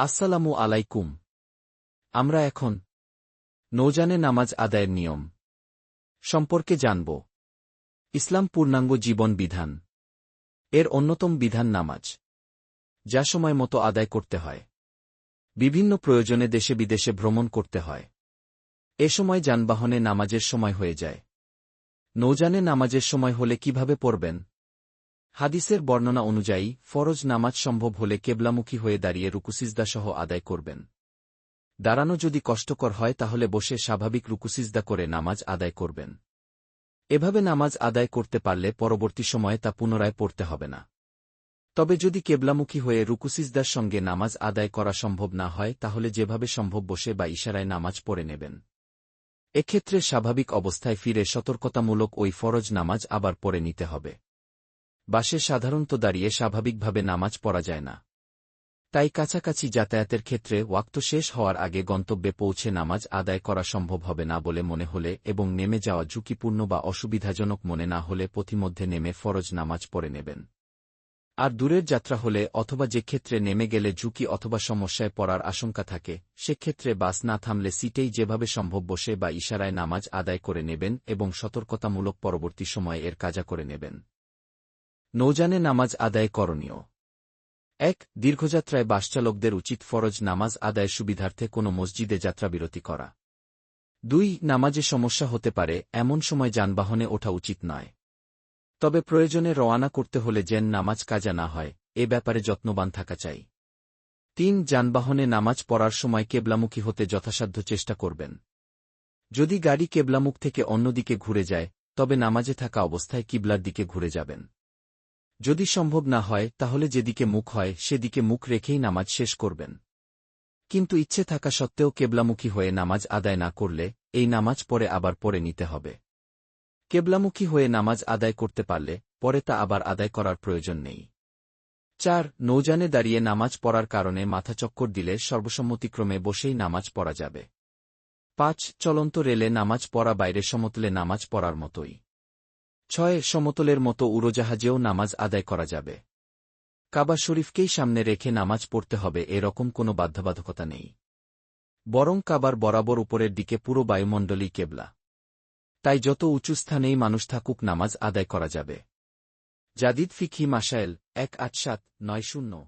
আসসালামু আলাইকুম। আমরা এখন নৌজানে নামাজ আদায়ের নিয়ম সম্পর্কে জানব। ইসলাম পূর্ণাঙ্গ জীবন বিধান। এর অন্যতম বিধান নামাজ, যা সময় মতো আদায় করতে হয়। বিভিন্ন প্রয়োজনে দেশে বিদেশে ভ্রমণ করতে হয়। এ সময় যানবাহনে নামাজের সময় হয়ে যায়। নৌজানে নামাজের সময় হলে কীভাবে পড়বেন? হাদিসের বর্ণনা অনুযায়ী, ফরজ নামাজ সম্ভব হলে কেবলামুখী হয়ে দাঁড়িয়ে রুকুসিজদাসহ আদায় করবেন। দাঁড়ানো যদি কষ্টকর হয় তাহলে বসে স্বাভাবিক রুকুসিজদা করে নামাজ আদায় করবেন। এভাবে নামাজ আদায় করতে পারলে পরবর্তী সময়ে তা পুনরায় পড়তে হবে না। তবে যদি কেবলামুখী হয়ে রুকুসিজদার সঙ্গে নামাজ আদায় করা সম্ভব না হয়, তাহলে যেভাবে সম্ভব বসে বা ইশারায় নামাজ পড়ে নেবেন। এক্ষেত্রে স্বাভাবিক অবস্থায় ফিরে সতর্কতামূলক ওই ফরজ নামাজ আবার পড়ে নিতে হবে। বাসে সাধারণত দাঁড়িয়ে স্বাভাবিকভাবে নামাজ পড়া যায় না। তাই কাছাকাছি যাতায়াতের ক্ষেত্রে ওয়াক্ত শেষ হওয়ার আগে গন্তব্যে পৌঁছে নামাজ আদায় করা সম্ভব হবে না বলে মনে হলে এবং নেমে যাওয়া ঝুঁকিপূর্ণ বা অসুবিধাজনক মনে না হলে পথিমধ্যে নেমে ফরজ নামাজ পড়ে নেবেন। আর দূরের যাত্রা হলে অথবা যে ক্ষেত্রে নেমে গেলে ঝুঁকি অথবা সমস্যায় পড়ার আশঙ্কা থাকে, সেক্ষেত্রে বাস না থামলে সিটেই যেভাবে সম্ভব বসে বা ইশারায় নামাজ আদায় করে নেবেন এবং সতর্কতামূলক পরবর্তী সময়ে এর কাজা করে নেবেন। নৌজানে নামাজ আদায় করণীয়। এক, দীর্ঘযাত্রায় বাসচালকদের উচিত ফরজ নামাজ আদায়ের সুবিধার্থে কোনো মসজিদে যাত্রাবিরতি করা। দুই, নামাজে সমস্যা হতে পারে, এমন সময় যানবাহনে ওঠা উচিত নয়। তবে প্রয়োজনে রওয়ানা করতে হলে যেন নামাজ কাজা না হয়, এ ব্যাপারে যত্নবান থাকা চাই। তিন, যানবাহনে নামাজ পড়ার সময় কেবলামুখী হতে যথাসাধ্য চেষ্টা করবেন। যদি গাড়ি কেবলামুখ থেকে অন্যদিকে ঘুরে যায়, তবে নামাজে থাকা অবস্থায় কিবলার দিকে ঘুরে যাবেন। যদি সম্ভব না হয়, তাহলে যেদিকে মুখ হয়, সেদিকে মুখ রেখেই নামাজ শেষ করবেন। কিন্তু ইচ্ছে থাকা সত্ত্বেও কেবলামুখী হয়ে নামাজ আদায় না করলে, এই নামাজ পরে আবার পরে নিতে হবে। কেবলামুখী হয়ে নামাজ আদায় করতে পারলে, পরে তা আবার আদায় করার প্রয়োজন নেই। চার নৌজানে দাঁড়িয়ে নামাজ পড়ার কারণে মাথা চক্কর দিলে সর্বসম্মতিক্রমে বসেই নামাজ পড়া যাবে। পাঁচ, চলন্ত রেলে নামাজ পড়া বাইরে সমতলে নামাজ পড়ার মতোই। ছয় সমতলের মতো উড়োজাহাজেও নামাজ আদায় করা যাবে। কাবা শরীফকেই সামনে রেখে নামাজ পড়তে হবে এরকম কোনো বাধ্যবাধকতা নেই। বরং কাবার বরাবর উপরের দিকে পুরো বায়ুমণ্ডলই কেবলা। তাই যত উঁচু স্থানেই মানুষ থাকুক নামাজ আদায় করা যাবে। জাদিদ ফিকি মাসায়েল এক আট সাত নয় শূন্য।